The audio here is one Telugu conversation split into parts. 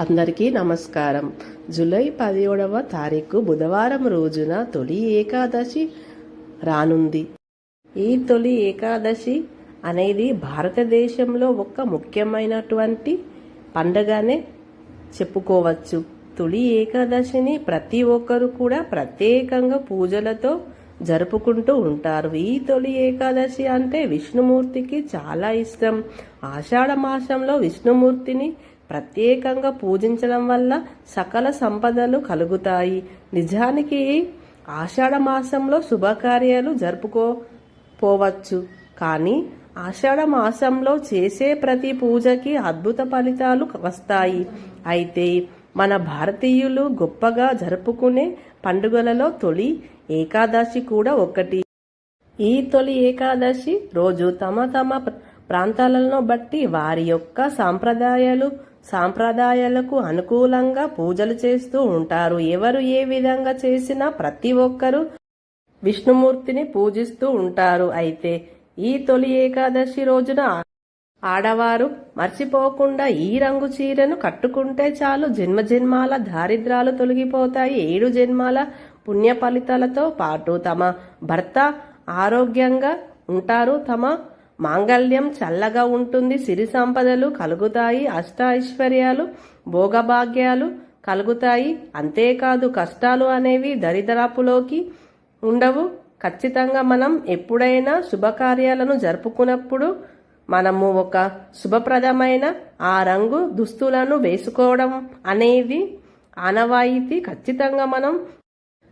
అందరికీ నమస్కారం. జూలై పదిహేడవ తారీఖు బుధవారం రోజున తొలి ఏకాదశి రానుంది. ఈ తొలి ఏకాదశి అనేది భారతదేశంలో ఒక ముఖ్యమైనటువంటి పండగనే చెప్పుకోవచ్చు. తొలి ఏకాదశిని ప్రతి ఒక్కరు కూడా ప్రత్యేకంగా పూజలతో జరుపుకుంటూ ఉంటారు. ఈ తొలి ఏకాదశి అంటే విష్ణుమూర్తికి చాలా ఇష్టం. ఆషాఢ మాసంలో విష్ణుమూర్తిని ప్రత్యేకంగా పూజించడం వల్ల సకల సంపదలు కలుగుతాయి. నిజానికి ఆషాఢ మాసంలో శుభకార్యాలు జరుపుకోపోవచ్చు కానీ ఆషాఢ మాసంలో చేసే ప్రతి పూజకి అద్భుత ఫలితాలు వస్తాయి. అయితే మన భారతీయులు గొప్పగా జరుపుకునే పండుగలలో తొలి ఏకాదశి కూడా ఒకటి. ఈ తొలి ఏకాదశి రోజు తమ తమ ప్రాంతాలను బట్టి వారి యొక్క సాంప్రదాయాలు సాంప్రదాయాలకు అనుకూలంగా పూజలు చేస్తూ ఉంటారు. ఎవరు ఏ విధంగా చేసినా ప్రతి ఒక్కరూ విష్ణుమూర్తిని పూజిస్తూ ఉంటారు. అయితే ఈ తొలి ఏకాదశి రోజున ఆడవారు మర్చిపోకుండా ఈ రంగు చీరను కట్టుకుంటే చాలు. జన్మ జన్మాల దారిద్రాలు తొలగిపోతాయి. ఏడు జన్మాల పుణ్య ఫలితాలతో పాటు తమ భర్త ఆరోగ్యంగా ఉంటారు. తమ మాంగళ్యం చల్లగా ఉంటుంది సిరి సంపదలు కలుగుతాయి అష్ట ఐశ్వర్యాలు భోగభాగ్యాలు కలుగుతాయి. అంతేకాదు కష్టాలు అనేవి దరిద్రపులోకి ఉండవు. ఖచ్చితంగా మనం ఎప్పుడైనా శుభకార్యాలను జరుపుకున్నప్పుడు మనము ఒక శుభప్రదమైన ఆ రంగు దుస్తులను వేసుకోవడం అనేది ఆనవాయితీ. ఖచ్చితంగా మనం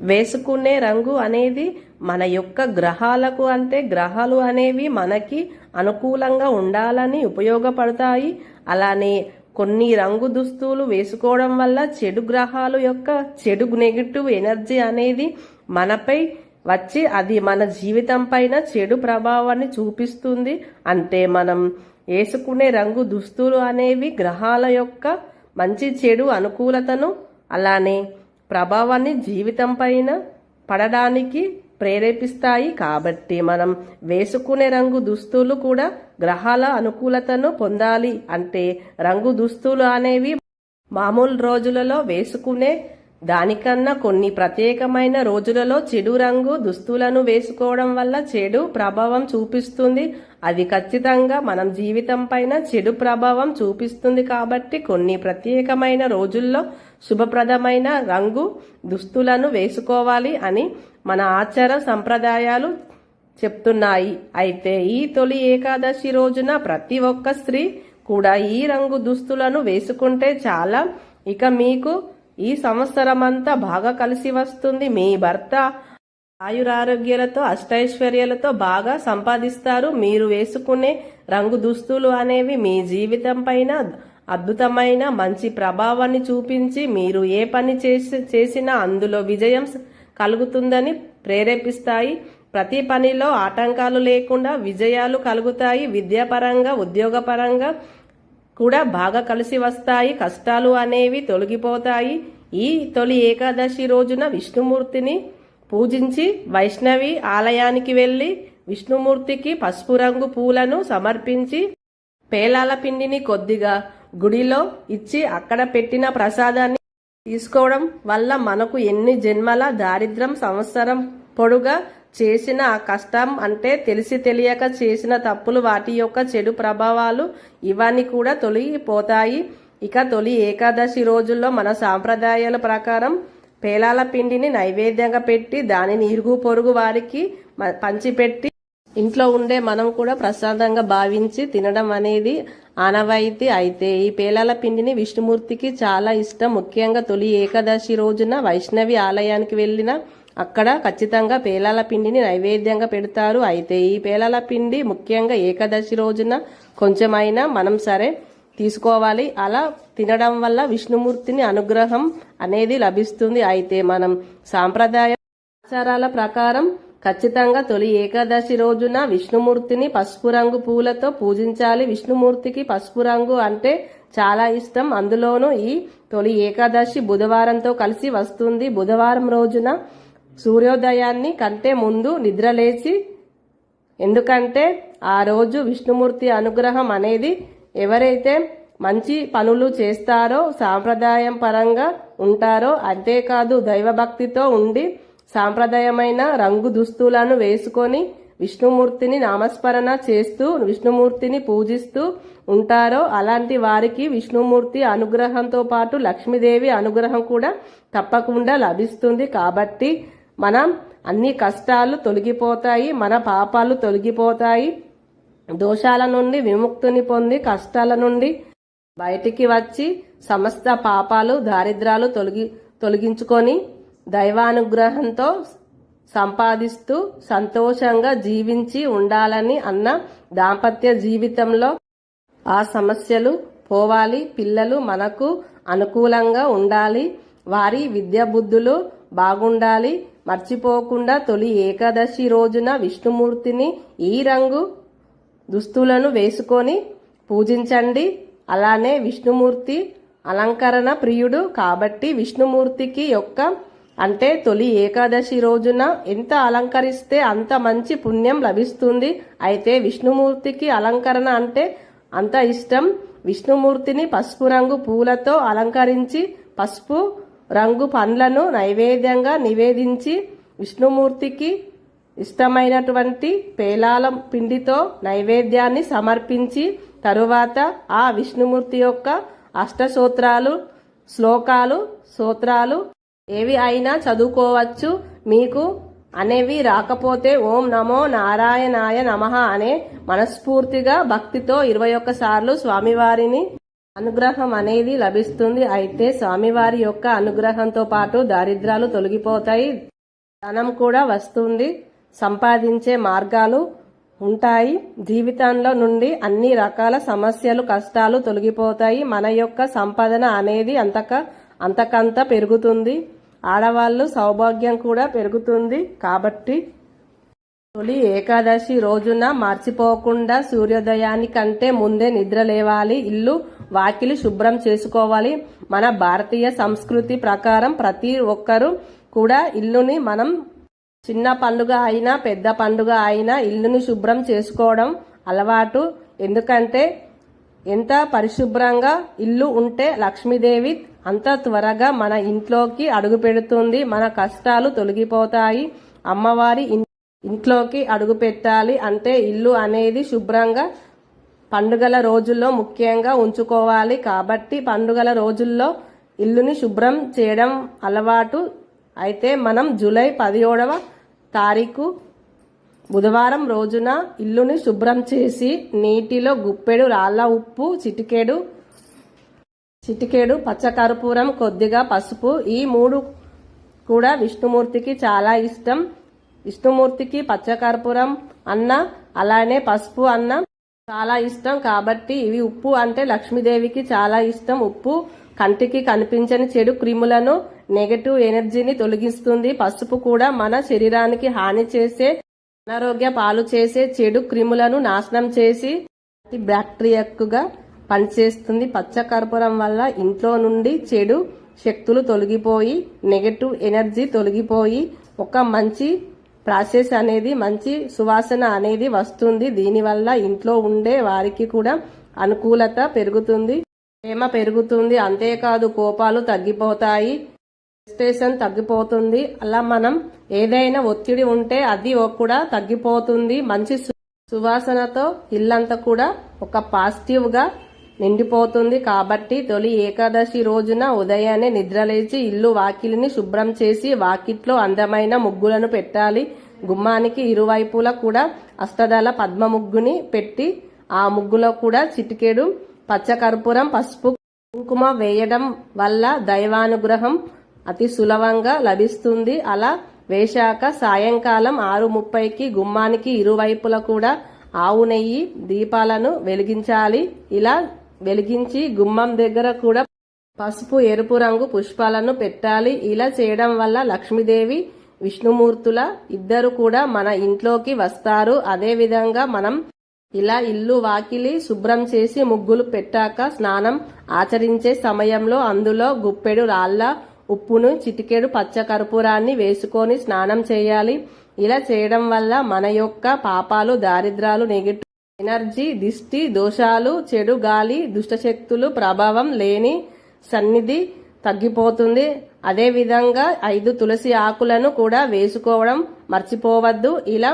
వేసుకునే రంగు అనేది మన యొక్క గ్రహాలకు అంటే గ్రహాలు అనేవి మనకి అనుకూలంగా ఉండాలని ఉపయోగపడతాయి. అలానే కొన్ని రంగు దుస్తులు వేసుకోవడం వల్ల చెడు గ్రహాలు యొక్క చెడు నెగిటివ్ ఎనర్జీ అనేది మనపై వచ్చి అది మన జీవితం పైన చెడు ప్రభావాన్ని చూపిస్తుంది. అంటే మనం వేసుకునే రంగు దుస్తులు అనేవి గ్రహాల యొక్క మంచి చెడు అనుకూలతను అలానే ప్రభావాన్ని జీవితం పైన పడడానికి ప్రేరేపిస్తాయి. కాబట్టి మనం వేసుకునే రంగు దుస్తులు కూడా గ్రహాల అనుకూలతను పొందాలి. అంటే రంగు దుస్తులు అనేవి మామూలు రోజులలో వేసుకునే దానికన్నా కొన్ని ప్రత్యేకమైన రోజులలో చెడు రంగు దుస్తులను వేసుకోవడం వల్ల చెడు ప్రభావం చూపిస్తుంది. అది ఖచ్చితంగా మనం జీవితం పైన చెడు ప్రభావం చూపిస్తుంది కాబట్టి కొన్ని ప్రత్యేకమైన రోజుల్లో శుభప్రదమైన రంగు దుస్తులను వేసుకోవాలి అని మన ఆచార సంప్రదాయాలు చెప్తున్నాయి. అయితే ఈ తొలి ఏకాదశి రోజున ప్రతి ఒక్క స్త్రీ కూడా ఈ రంగు దుస్తులను వేసుకుంటే చాలా. ఇక మీకు ఈ సంవత్సరమంతా బాగా కలిసి వస్తుంది. మీ భర్త ఆయురారోగ్యాలతో అష్టైశ్వర్యాలతో బాగా సంపాదిస్తారు. మీరు వేసుకునే రంగు దుస్తులు అనేవి మీ జీవితం పైన అద్భుతమైన మంచి ప్రభావాన్ని చూపించి మీరు ఏ పని చేసి చేసినా అందులో విజయం కలుగుతుందని ప్రేరేపిస్తాయి. ప్రతి పనిలో ఆటంకాలు లేకుండా విజయాలు కలుగుతాయి. విద్యాపరంగా ఉద్యోగపరంగా కూడా బాగా కలిసి వస్తాయి. కష్టాలు అనేవి తొలగిపోతాయి. ఈ తొలి ఏకాదశి రోజున విష్ణుమూర్తిని పూజించి వైష్ణవి ఆలయానికి వెళ్ళి విష్ణుమూర్తికి పసుపు రంగు పూలను సమర్పించి పేలాల పిండిని కొద్దిగా గుడిలో ఇచ్చి అక్కడ పెట్టిన ప్రసాదాన్ని తీసుకోవడం వల్ల మనకు ఎన్ని జన్మల దారిద్రం సంవత్సరం పొడుగా చేసిన ఆ కష్టం అంటే తెలిసి తెలియక చేసిన తప్పులు వాటి యొక్క చెడు ప్రభావాలు ఇవన్నీ కూడా తొలగిపోతాయి. ఇక తొలి ఏకాదశి రోజుల్లో మన సాంప్రదాయాల ప్రకారం పేలాల పిండిని నైవేద్యంగా పెట్టి దానిని ఇరుగు పొరుగు వారికి పంచిపెట్టి ఇంట్లో ఉండే మనం కూడా ప్రసాదంగా భావించి తినడం అనేది ఆనవాయితీ అయితే ఈ పేలాల పిండిని విష్ణుమూర్తికి చాలా ఇష్టం. ముఖ్యంగా తొలి ఏకాదశి రోజున వైష్ణవి ఆలయానికి వెళ్ళిన అక్కడ ఖచ్చితంగా పేలాల పిండిని నైవేద్యంగా పెడతారు. అయితే ఈ పేలాల పిండి ముఖ్యంగా ఏకాదశి రోజున కొంచెమైనా మనం సరే తీసుకోవాలి. అలా తినడం వల్ల విష్ణుమూర్తిని అనుగ్రహం అనేది లభిస్తుంది. అయితే మనం సాంప్రదాయ ఆచారాల ప్రకారం ఖచ్చితంగా తొలి ఏకాదశి రోజున విష్ణుమూర్తిని పసుపు రంగు పూలతో పూజించాలి. విష్ణుమూర్తికి పసుపు రంగు అంటే చాలా ఇష్టం. అందులోనూ ఈ తొలి ఏకాదశి బుధవారంతో కలిసి వస్తుంది. బుధవారం రోజున సూర్యోదయాన్ని కంటే ముందు నిద్రలేచి ఎందుకంటే ఆ రోజు విష్ణుమూర్తి అనుగ్రహం అనేది ఎవరైతే మంచి పనులు చేస్తారో సాంప్రదాయం పరంగా ఉంటారో అంతేకాదు దైవభక్తితో ఉండి సాంప్రదాయమైన రంగు దుస్తులను వేసుకొని విష్ణుమూర్తిని నామస్మరణ చేస్తూ విష్ణుమూర్తిని పూజిస్తూ ఉంటారో అలాంటి వారికి విష్ణుమూర్తి అనుగ్రహంతో పాటు లక్ష్మీదేవి అనుగ్రహం కూడా తప్పకుండా లభిస్తుంది. కాబట్టి మనం అన్ని కష్టాలు తొలగిపోతాయి మన పాపాలు తొలగిపోతాయి. దోషాల నుండి విముక్తిని పొంది కష్టాల నుండి బయటికి వచ్చి సమస్త పాపాలు దారిద్రాలు తొలగి తొలగించుకొని దైవానుగ్రహంతో సంపాదిస్తూ సంతోషంగా జీవించి ఉండాలని అన్న దాంపత్య జీవితంలో ఆ సమస్యలు పోవాలి. పిల్లలు మనకు అనుకూలంగా ఉండాలి. వారి విద్యా బుద్ధులు బాగుండాలి. మర్చిపోకుండా తొలి ఏకాదశి రోజున విష్ణుమూర్తిని ఈ రంగు దుస్తులను వేసుకొని పూజించండి. అలానే విష్ణుమూర్తి అలంకరణ ప్రియుడు కాబట్టి విష్ణుమూర్తికి యొక్క అంటే తొలి ఏకాదశి రోజున ఎంత అలంకరిస్తే అంత మంచి పుణ్యం లభిస్తుంది. అయితే విష్ణుమూర్తికి అలంకరణ అంటే అంత ఇష్టం. విష్ణుమూర్తిని పసుపు రంగు పూలతో అలంకరించి పసుపు రంగు పండ్లను నైవేద్యంగా నివేదించి విష్ణుమూర్తికి ఇష్టమైనటువంటి పేలాల పిండితో నైవేద్యాన్ని సమర్పించి తరువాత ఆ విష్ణుమూర్తి యొక్క అష్టసూత్రాలు శ్లోకాలు సూత్రాలు ఏవి అయినా చదువుకోవచ్చు. మీకు అనేవి రాకపోతే ఓం నమో నారాయణాయ నమః అనే మనస్ఫూర్తిగా భక్తితో ఇరవై సార్లు స్వామివారిని అనుగ్రహం అనేది లభిస్తుంది. అయితే స్వామివారి యొక్క అనుగ్రహంతో పాటు దారిద్రాలు తొలగిపోతాయి. ధనం కూడా వస్తుంది. సంపాదించే మార్గాలు ఉంటాయి. జీవితంలో నుండి అన్ని రకాల సమస్యలు కష్టాలు తొలగిపోతాయి. మన యొక్క సంపాదన అనేది అంతక అంతకంత పెరుగుతుంది. ఆడవాళ్ళు సౌభాగ్యం కూడా పెరుగుతుంది. కాబట్టి తొలి ఏకాదశి రోజున మర్చిపోకుండా సూర్యోదయానికంటే ముందే నిద్ర లేవాలి. ఇల్లు వాకిలి శుభ్రం చేసుకోవాలి. మన భారతీయ సంస్కృతి ప్రకారం ప్రతి ఒక్కరూ కూడా ఇల్లుని మనం చిన్న పండుగ అయినా పెద్ద పండుగ అయినా ఇల్లుని శుభ్రం చేసుకోవడం అలవాటు. ఎందుకంటే ఎంత పరిశుభ్రంగా ఇల్లు ఉంటే లక్ష్మీదేవి అంత త్వరగా మన ఇంట్లోకి అడుగు పెడుతుంది. మన కష్టాలు తొలగిపోతాయి. అమ్మవారి ఇంట్లోకి అడుగు పెట్టాలి అంటే ఇల్లు అనేది శుభ్రంగా పండుగల రోజుల్లో ముఖ్యంగా ఉంచుకోవాలి. కాబట్టి పండుగల రోజుల్లో ఇల్లుని శుభ్రం చేయడం అలవాటు. అయితే మనం జూలై పదిహేడవ తారీఖు బుధవారం రోజున ఇల్లుని శుభ్రం చేసి నీటిలో గుప్పెడు రాళ్ళ ఉప్పు చిటికెడు చిటికెడు పచ్చకర్పూరం కొద్దిగా పసుపు. ఈ మూడు కూడా విష్ణుమూర్తికి చాలా ఇష్టం. విష్ణుమూర్తికి పచ్చకర్పూరం అన్న అలానే పసుపు అన్న చాలా ఇష్టం కాబట్టి ఇవి ఉప్పు అంటే లక్ష్మీదేవికి చాలా ఇష్టం. ఉప్పు కంటికి కనిపించని చెడు క్రిములను నెగటివ్ ఎనర్జీని తొలగిస్తుంది. పసుపు కూడా మన శరీరానికి హాని చేసే అనారోగ్య పాలు చేసే చెడు క్రిములను నాశనం చేసి బ్యాక్టీరియాకుగా పనిచేస్తుంది. పచ్చకర్పూరం వల్ల ఇంట్లో నుండి చెడు శక్తులు తొలగిపోయి నెగటివ్ ఎనర్జీ తొలగిపోయి ఒక మంచి ప్రాసెస్ అనేది మంచి సువాసన అనేది వస్తుంది. దీనివల్ల ఇంట్లో ఉండే వారికి కూడా అనుకూలత పెరుగుతుంది. ప్రేమ పెరుగుతుంది. అంతేకాదు కోపాలు తగ్గిపోతాయి. ఫ్రస్ట్రేషన్ తగ్గిపోతుంది. అలా మనం ఏదైనా ఒత్తిడి ఉంటే అది కూడా తగ్గిపోతుంది. మంచి సువాసనతో ఇల్లంతా కూడా ఒక పాజిటివ్గా నిండిపోతుంది కాబట్టి తొలి ఏకాదశి రోజున ఉదయాన్నే నిద్రలేచి ఇల్లు వాకిలిని శుభ్రం చేసి వాకిట్లో అందమైన ముగ్గులను పెట్టాలి. గుమ్మానికి ఇరువైపులా కూడా అష్టదళ పద్మ ముగ్గుని పెట్టి ఆ ముగ్గులో కూడా చిటికెడు పచ్చకర్పూరం పసుపు కుంకుమ వేయడం వల్ల దైవానుగ్రహం అతి సులభంగా లభిస్తుంది. అలా వేశాక సాయంకాలం ఆరు ముప్పైకి గుమ్మానికి ఇరువైపులా కూడా ఆవు నెయ్యి దీపాలను వెలిగించాలి. ఇలా వెలిగించి గుమ్మం దగ్గర కూడా పసుపు ఎరుపు రంగు పుష్పాలను పెట్టాలి. ఇలా చేయడం వల్ల లక్ష్మీదేవి విష్ణుమూర్తుల ఇద్దరు కూడా మన ఇంట్లోకి వస్తారు. అదే విధంగా మనం ఇలా ఇల్లు వాకిలి శుభ్రం చేసి ముగ్గులు పెట్టాక స్నానం ఆచరించే సమయంలో అందులో గుప్పెడు రాళ్ళ ఉప్పును చిటికెడు పచ్చకర్పూరాన్ని వేసుకొని స్నానం చేయాలి. ఇలా చేయడం వల్ల మన యొక్క పాపాలు దారిద్రాలు నెగిటివ్ ఎనర్జీ దిష్టి దోషాలు చెడు గాలి దుష్టశక్తులు ప్రభావం లేని సన్నిధి తగ్గిపోతుంది. అదేవిధంగా ఐదు తులసి ఆకులను కూడా వేసుకోవడం మర్చిపోవద్దు. ఇలా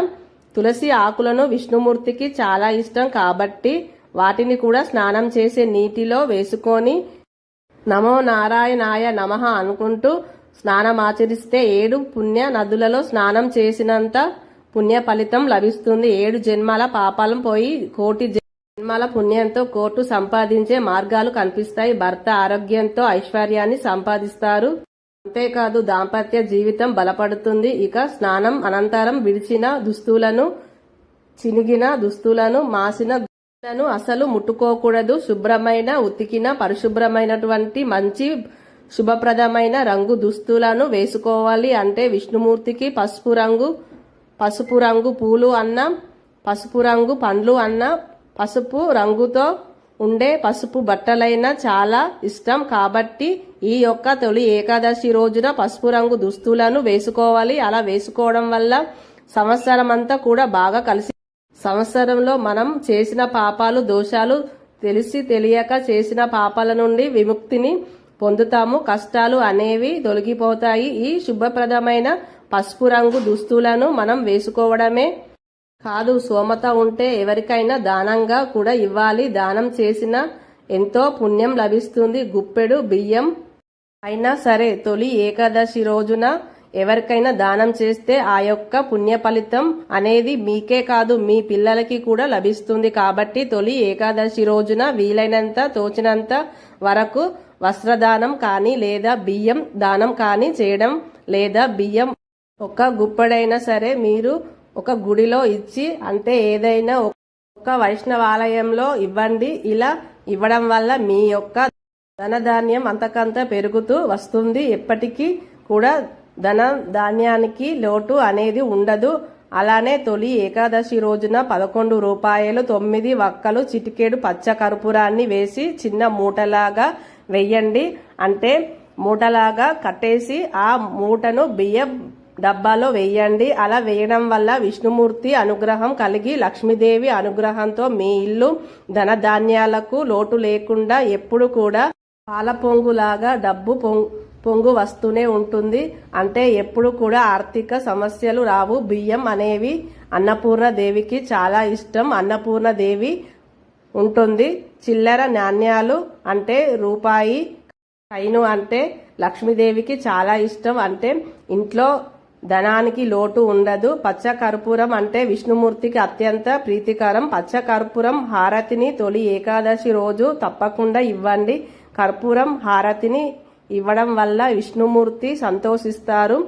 తులసి ఆకులను విష్ణుమూర్తికి చాలా ఇష్టం కాబట్టి వాటిని కూడా స్నానం చేసే నీటిలో వేసుకొని నమో నారాయణాయ నమః అనుకుంటూ స్నానం ఆచరిస్తే ఏడు పుణ్య నదులలో స్నానం చేసినంత పుణ్య ఫలితం లభిస్తుంది. ఏడు జన్మాల పాపాలం పోయి కోటి జన్మాల పుణ్యంతో కోటు సంపాదించే మార్గాలు కనిపిస్తాయి. భర్త ఆరోగ్యంతో ఐశ్వర్యాన్ని సంపాదిస్తారు. అంతేకాదు దాంపత్య జీవితం బలపడుతుంది. ఇక స్నానం అనంతరం విడిచిన దుస్తులను చినిగిన దుస్తులను మాసిన దుస్తులను అసలు ముట్టుకోకూడదు. శుభ్రమైన ఉతికిన పరిశుభ్రమైనటువంటి మంచి శుభప్రదమైన రంగు దుస్తులను వేసుకోవాలి. అంటే విష్ణుమూర్తికి పసుపు రంగు పసుపు రంగు పూలు అన్న పసుపు రంగు పండ్లు అన్న పసుపు రంగుతో ఉండే పసుపు బట్టలైన చాలా ఇష్టం. కాబట్టి ఈ యొక్క తొలి ఏకాదశి రోజున పసుపు రంగు దుస్తులను వేసుకోవాలి. అలా వేసుకోవడం వల్ల సంవత్సరం అంతా కూడా బాగా కలిసి సంవత్సరంలో మనం చేసిన పాపాలు దోషాలు తెలిసి తెలియక చేసిన పాపాల నుండి విముక్తిని పొందుతాము. కష్టాలు అనేవి తొలగిపోతాయి. ఈ శుభప్రదమైన పసుపు రంగు దుస్తులను మనం వేసుకోవడమే కాదు. సోమత ఉంటే ఎవరికైనా దానంగా కూడా ఇవ్వాలి. దానం చేసిన ఎంతో పుణ్యం లభిస్తుంది. గుప్పెడు బియ్యం అయినా సరే తొలి ఏకాదశి రోజున ఎవరికైనా దానం చేస్తే ఆ యొక్క పుణ్య ఫలితం అనేది మీకే కాదు మీ పిల్లలకి కూడా లభిస్తుంది. కాబట్టి తొలి ఏకాదశి రోజున వీలైనంత తోచినంత వరకు వస్త్రదానం కానీ లేదా బియ్యం దానం కానీ చేయడం లేదా బియ్యం ఒక గుప్పడైనా సరే మీరు ఒక గుడిలో ఇచ్చి అంటే ఏదైనా ఒక వైష్ణవాలయంలో ఇవ్వండి. ఇలా ఇవ్వడం వల్ల మీ యొక్క ధనధాన్యం అంతకంత పెరుగుతూ వస్తుంది. ఎప్పటికీ కూడా ధన ధాన్యానికి లోటు అనేది ఉండదు. అలానే తొలి ఏకాదశి రోజున పదకొండు రూపాయలు తొమ్మిది వక్కలు చిటికేడు పచ్చ కర్పూరాన్ని వేసి చిన్న మూటలాగా వెయ్యండి. అంటే మూటలాగా కట్టేసి ఆ మూటను బియ్యం డబ్బాలో వేయండి. అలా వేయడం వల్ల విష్ణుమూర్తి అనుగ్రహం కలిగి లక్ష్మీదేవి అనుగ్రహంతో మీ ఇల్లు ధనధాన్యాలకు లోటు లేకుండా ఎప్పుడు కూడా పాల పొంగులాగా డబ్బు పొంగు పొంగు వస్తూనే ఉంటుంది. అంటే ఎప్పుడు కూడా ఆర్థిక సమస్యలు రావు. బియ్యం అనేవి అన్నపూర్ణ దేవికి చాలా ఇష్టం. అన్నపూర్ణ దేవి ఉంటుంది. చిల్లర నాణ్యాలు అంటే రూపాయి కైను అంటే లక్ష్మీదేవికి చాలా ఇష్టం. అంటే ఇంట్లో ధనానికి లోటు ఉండదు. పచ్చ కర్పూరం అంటే విష్ణుమూర్తికి అత్యంత ప్రీతికరం. పచ్చ కర్పూరం హారతిని తొలి ఏకాదశి రోజు తప్పకుండా ఇవ్వండి. కర్పూరం హారతిని ఇవ్వడం వల్ల విష్ణుమూర్తి సంతోషిస్తారు.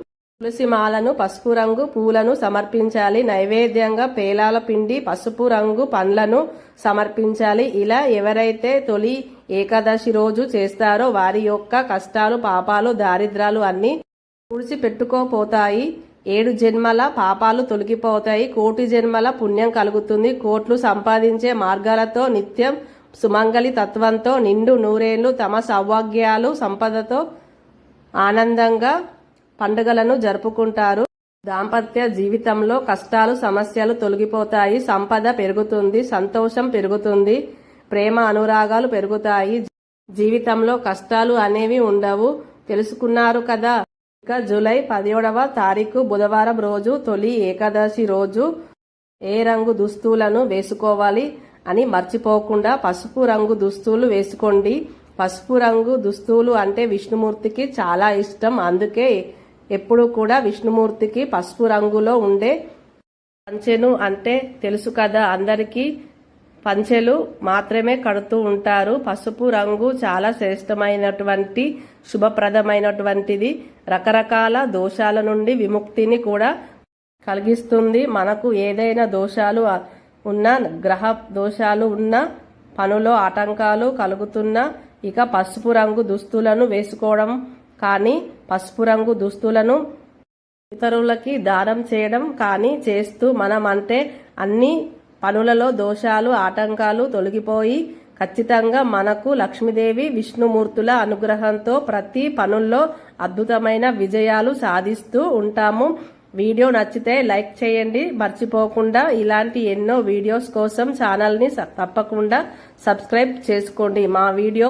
తులసి మాలను పసుపు రంగు పూలను సమర్పించాలి. నైవేద్యంగా పేలాల పిండి పసుపు రంగు పండ్లను సమర్పించాలి. ఇలా ఎవరైతే తొలి ఏకాదశి రోజు చేస్తారో వారి యొక్క కష్టాలు పాపాలు దారిద్రాలు అన్ని తుడిచి పెట్టుకోపోతాయి ఏడు జన్మల పాపాలు తొలగిపోతాయి. కోటి జన్మల పుణ్యం కలుగుతుంది. కోట్లు సంపాదించే మార్గాలతో నిత్యం సుమంగళి తత్వంతో నిండు నూరేళ్ళు తమ సౌభాగ్యాలు సంపదతో ఆనందంగా పండుగలను జరుపుకుంటారు. దాంపత్య జీవితంలో కష్టాలు సమస్యలు తొలగిపోతాయి. సంపద పెరుగుతుంది. సంతోషం పెరుగుతుంది. ప్రేమ అనురాగాలు పెరుగుతాయి. జీవితంలో కష్టాలు అనేవి ఉండవు. తెలుసుకున్నారు కదా? ఇక జూలై పదిహేడవ తారీఖు బుధవారం రోజు తొలి ఏకాదశి రోజు ఏ రంగు దుస్తులను వేసుకోవాలి అని మర్చిపోకుండా పసుపు రంగు దుస్తులు వేసుకోండి. పసుపు రంగు దుస్తులు అంటే విష్ణుమూర్తికి చాలా ఇష్టం. అందుకే ఎప్పుడు కూడా విష్ణుమూర్తికి పసుపు రంగులో ఉండే పంచెను అంటే తెలుసు కదా అందరికీ. పంచెలు మాత్రమే కడుతూ ఉంటారు. పసుపు రంగు చాలా శ్రేష్టమైనటువంటి శుభప్రదమైనటువంటిది. రకరకాల దోషాల నుండి విముక్తిని కూడా కలిగిస్తుంది. మనకు ఏదైనా దోషాలు ఉన్న గ్రహ దోషాలు ఉన్న పనులో ఆటంకాలు కలుగుతున్నా ఇక పసుపు రంగు దుస్తులను వేసుకోవడం కానీ పసుపు రంగు దుస్తులను ఇతరులకి దానం చేయడం కానీ చేస్తూ మనం అంటే అన్ని పనులలో దోషాలు ఆటంకాలు తొలగిపోయి ఖచ్చితంగా మనకు లక్ష్మీదేవి విష్ణుమూర్తుల అనుగ్రహంతో ప్రతి పనుల్లో అద్భుతమైన విజయాలు సాధిస్తూ ఉంటాము. వీడియో నచ్చితే లైక్ చేయండి. మర్చిపోకుండా ఇలాంటి ఎన్నో వీడియోస్ కోసం ఛానల్ని తప్పకుండా సబ్స్క్రైబ్ చేసుకోండి. మా వీడియో